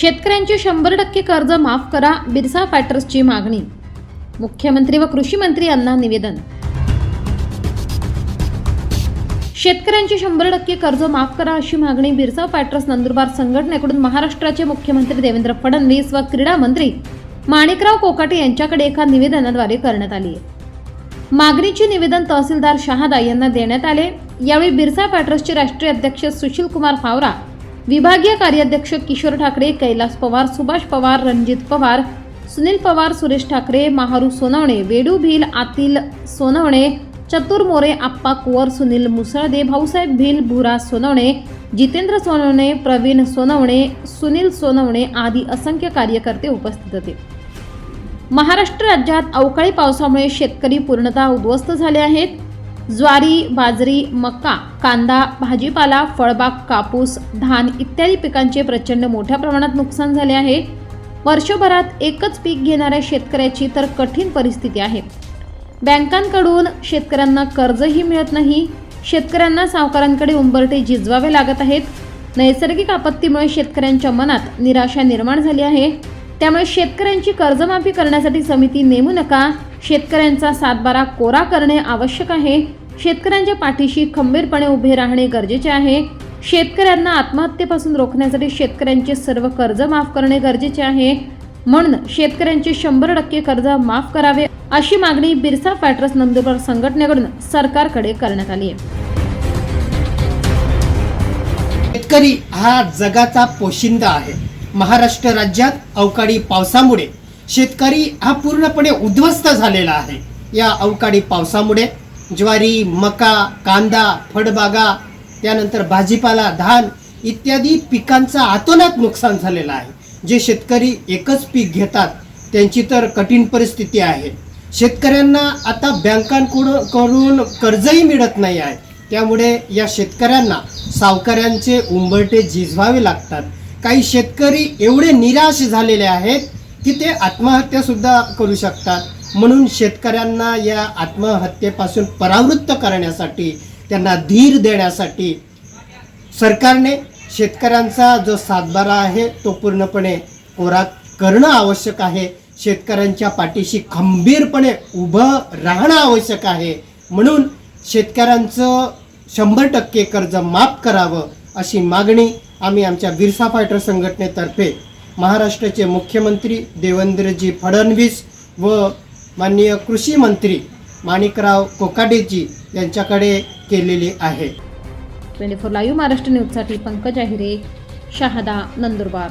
शेतकऱ्यांचे शंभर टक्के कर्ज माफ करा बिरसा फॅक्टर्सची मागणी. मुख्यमंत्री व कृषी मंत्री यांना निवेदन. शेतकऱ्यांचे शंभर टक्के कर्ज माफ करा अशी मागणी बिरसा फॅक्टर्स नंदुरबार संघटनेकडून महाराष्ट्राचे मुख्यमंत्री देवेंद्र फडणवीस व क्रीडा मंत्री माणिकराव कोकाटे यांच्याकडे एका निवेदनाद्वारे करण्यात आली आहे. मागणीचे निवेदन तहसीलदार शहादा यांना देण्यात आले. यावेळी बिरसा फॅक्टर्सचे राष्ट्रीय अध्यक्ष सुशील कुमार फावरा विभागीय कार्याध्यक्ष किशोर ठाकरे कैलास पवार सुभाष पवार रणजित पवार सुनील पवार सुरेश ठाकरे महारू सोनवणे वेडू भिल आतील सोनवणे चतुर मोरे आप्पा कुवर सुनील मुसळदे भाऊसाहेब भिल भुरा सोनवणे जितेंद्र सोनवणे प्रवीण सोनवणे सुनील सोनवणे आदी असंख्य कार्यकर्ते उपस्थित होते. महाराष्ट्र राज्यात अवकाळी पावसामुळे शेतकरी पूर्णतः उद्ध्वस्त झाले आहेत. ज्वारी बाजरी मका कांदा भाजीपाला फळबाग कापूस धान इत्यादी पिकांचे प्रचंड मोठ्या प्रमाणात नुकसान झाले आहे. वर्षभरात एकच पीक घेणाऱ्या शेतकऱ्याची तर कठीण परिस्थिती आहे. बँकांकडून शेतकऱ्यांना कर्जही मिळत नाही. शेतकऱ्यांना सावकारांकडे उंबरटे झिजवावे लागत आहेत. नैसर्गिक आपत्तीमुळे शेतकऱ्यांच्या मनात निराशा निर्माण झाली आहे. त्यामुळे शेतकऱ्यांची कर्जमाफी करण्यासाठी समिती नेमू नका. शेतकऱ्यांचा सातबारा कोरा करणे आवश्यक आहे. शेतकऱ्यांच्या पाठीशी खंबीरपणे उभे राहणे गरजेचे आहे. शेतकऱ्यांना आत्महत्येपासून रोखण्यासाठी शेतकऱ्यांचे सर्व कर्ज माफ करणे गरजेचे आहे. म्हणून शेतकऱ्यांचे शंभर टक्के कर्ज माफ करावे अशी मागणी बिरसा फॅक्टर्स नंदुरबार संघटनेकडून सरकारकडे करण्यात आली आहे. शेतकरी हा जगाचा पोशिंदा आहे. महाराष्ट्र राज्यात अवकाळी पावसामुळे शेतकरी हा पूर्णपणे उद्ध्वस्त झालेला आहे. या अवकाळी पावसामुळे ज्वारी मका कांदा फळबागा त्यानंतर भाजीपाला धान इत्यादी पिकांचा आतोनात नुकसान झालेलं आहे. जे शेतकरी एकच पीक घेतात त्यांची तर कठीण परिस्थिती आहे. शेतकऱ्यांना आता बँकांकडून करून कर्जही मिळत नाही आहे. त्यामुळे या शेतकऱ्यांना सावकाऱ्यांचे उंबरटे झिजवावे लागतात. काही शेतकरी एवढे निराश झालेले आहेत की ते आत्महत्यासुद्धा करू शकतात. म्हणून शेतकऱ्यांना या आत्महत्येपासून परावृत्त करण्यासाठी त्यांना धीर देण्यासाठी सरकारने शेतकऱ्यांचा जो सातबारा आहे तो पूर्णपणे कोरा करणं आवश्यक आहे. शेतकऱ्यांच्या पाठीशी खंबीरपणे उभं राहणं आवश्यक आहे. म्हणून शेतकऱ्यांचं शंभर टक्के कर्ज माफ करावं अशी मागणी आम्ही आमच्या बिरसा फायटर संघटनेतर्फे महाराष्ट्राचे मुख्यमंत्री देवेंद्रजी फडणवीस व माननीय कृषी मंत्री माणिकराव कोकाटेजी यांच्याकडे केलेली आहे. ट्वेंटी फोर लाईव्ह महाराष्ट्र न्यूजसाठी पंकज आहिरे शहादा नंदुरबार.